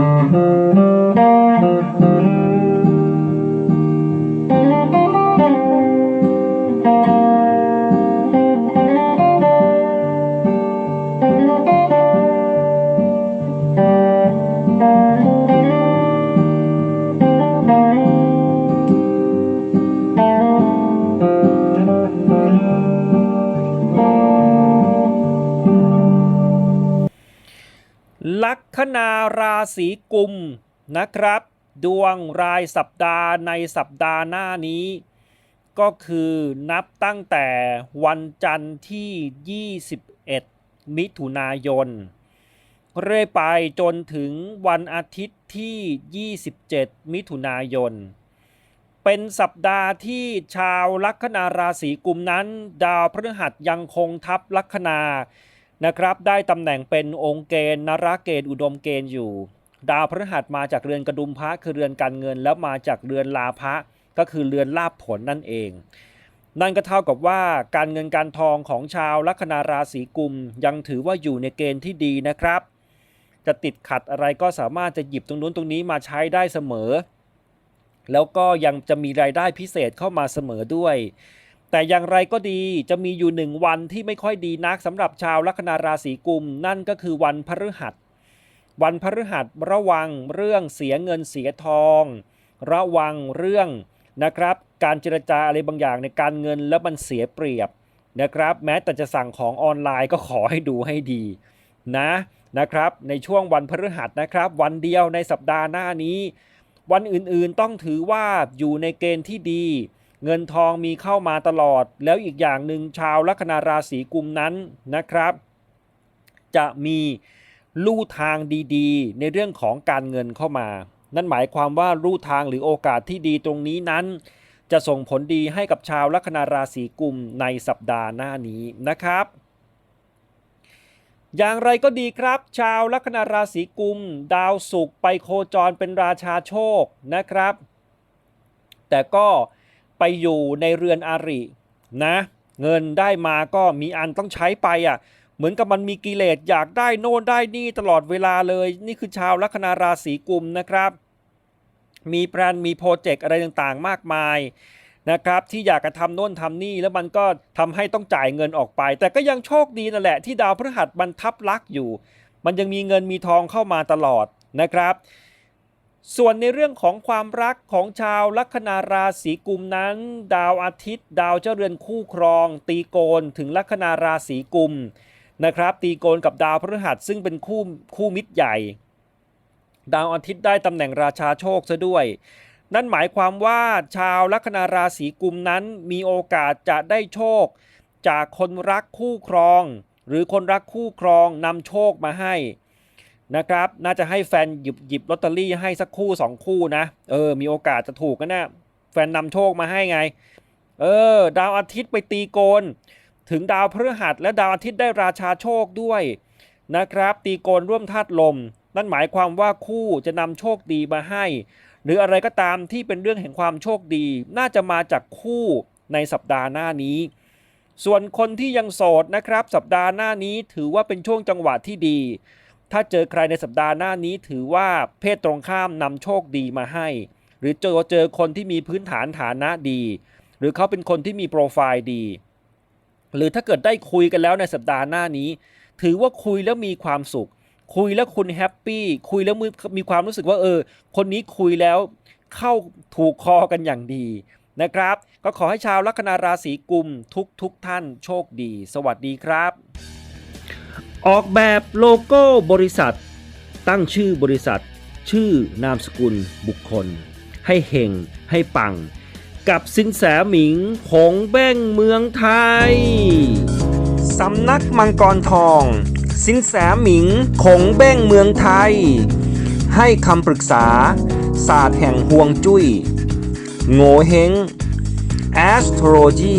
Thank you. ลัคนาราศีกุมนะครับ ดวงรายสัปดาห์ในสัปดาห์หน้านี้ ก็คือนับตั้งแต่วันจันทร์ที่ 21 มิถุนายน เรื่อยไปจนถึงวันอาทิตย์ที่ 27 มิถุนายน เป็นสัปดาห์ที่ชาวลัคนาราศีกุมนั้น ดาวพฤหัสยังคงทับลัคนา นะครับได้ตำแหน่งเป็นองค์เกณฑ์นราเกณฑ์อุดมเกณฑ์อยู่ ดาวพฤหัสมาจากเรือนกระดุมพระคือเรือนการเงิน แล้วมาจากเรือนลาภะก็คือเรือนลาภผลนั่นเอง นั่นก็เท่ากับว่าการเงินการทองของชาวลัคนาราศีกุม ยังถือว่าอยู่ในเกณฑ์ที่ดีนะครับ จะติดขัดอะไรก็สามารถจะหยิบตรงนู้นตรงนี้มาใช้ได้เสมอ แล้วก็ยังจะมีรายได้พิเศษเข้ามาเสมอด้วย แต่อย่างไรก็ดีจะมีอยู่หนึ่งวันที่ไม่ค่อยดีนักสำหรับชาวลัคนาราศีกุม นั่นก็คือวันพฤหัส วันพฤหัสระวังเรื่องเสียเงินเสียทอง ระวังเรื่องนะครับ การเจรจาอะไรบางอย่างในการเงินแล้วมันเสียเปรียบนะครับ แม้แต่จะสั่งของออนไลน์ก็ขอให้ดูให้ดีนะนะครับในช่วงวันพฤหัสนะครับ วันเดียวในสัปดาห์หน้านี้ วันอื่นๆต้องถือว่าอยู่ในเกณฑ์ที่ดี เงินทองมีเข้ามาตลอด แล้วอีกอย่างหนึ่งชาวลัคนาราศีกุมนั้นนะครับ จะมีลู่ทางดีๆ ในเรื่องของการเงินเข้ามา นั่นหมายความว่าลู่ทางหรือโอกาสที่ดีตรงนี้นั้น จะส่งผลดีให้กับชาวลัคนาราศีกุมในสัปดาห์หน้านี้นะครับอย่างไรก็ดีครับ ชาวลัคนาราศีกุม ดาวศุกร์ไปโคจรเป็นราชาโชคนะครับ แต่ก็ ไปอยู่ในเรือนอารินะ เงินได้มาก็มีอันต้องใช้ไปอะ เหมือนกับมันมีกิเลสอยากได้โน่นได้นี่ตลอดเวลาเลย นี่คือชาวลัคนาราศีกุมนะครับ มีแปลนมีโปรเจกต์อะไรต่างๆ มากมายนะครับที่อยากจะทำโน่นทำนี่แล้วมันก็ทำให้ต้องจ่ายเงินออกไป แต่ก็ยังโชคดีนั่นแหละที่ดาวพฤหัสมันทับลักอยู่ มันยังมีเงินมีทองเข้ามาตลอดนะครับ ส่วนในเรื่องของความรักของชาวลัคนาราศีกุมนั้น ดาวอาทิตย์ ดาวเจ้าเรือนคู่ครอง ตีโกนถึงลัคนาราศีกุมนะครับตีโกนกับดาวพฤหัสซึ่งเป็นคู่คู่มิตรใหญ่ ดาวอาทิตย์ได้ตำแหน่งราชาโชคซะด้วย นั่นหมายความว่าชาวลัคนาราศีกุมนั้นมีโอกาสจะได้โชค จากคนรักคู่ครอง หรือคนรักคู่ครองนำโชคมาให้ นะครับ น่าจะให้แฟนหยิบหยิบลอตเตอรี่ให้สักคู่สองคู่นะ เออ มีโอกาสจะถูกกันนะแฟนนำโชคมาให้ไง เออ ดาวอาทิตย์ไปตีโกน ถึงดาวพฤหัสและดาวอาทิตย์ได้ราชาโชคด้วยนะครับ ตีโกนร่วมธาตุลม นั่นหมายความว่าคู่จะนำโชคดีมาให้ หรืออะไรก็ตามที่เป็นเรื่องแห่งความโชคดี น่าจะมาจากคู่ในสัปดาห์หน้านี้ ส่วนคนที่ยังโสดนะครับ สัปดาห์หน้านี้ถือว่าเป็นช่วงจังหวะที่ดี ถ้าเจอใครในสัปดาห์หน้านี้ถือว่าเพศตรงข้ามนำโชคดีมาให้ หรือเจอเจอคนที่มีพื้นฐานฐานะดี หรือเขาเป็นคนที่มีโปรไฟล์ดี หรือถ้าเกิดได้คุยกันแล้วในสัปดาห์หน้านี้ ถือว่าคุยแล้วมีความสุข คุยแล้วคุณแฮปปี้คุยแล้วมีมีความรู้สึกว่าเออ คนนี้คุยแล้วเข้าถูกคอกันอย่างดีนะครับ ก็ขอให้ชาวลัคนาราศีกุมทุกทุกท่านโชคดี สวัสดีครับ ออกแบบโลโก้บริษัท ตั้งชื่อบริษัท ชื่อนามสกุลบุคคล ให้เฮงให้ปัง กับสินแสหมิงผงเบ้งเมืองไทย สำนักมังกรทอง สินแสหมิงคงเบ้งเมืองไทย ให้คำปรึกษา ศาสตร์แห่งห่วงจุย้ยโง่เฮง astrology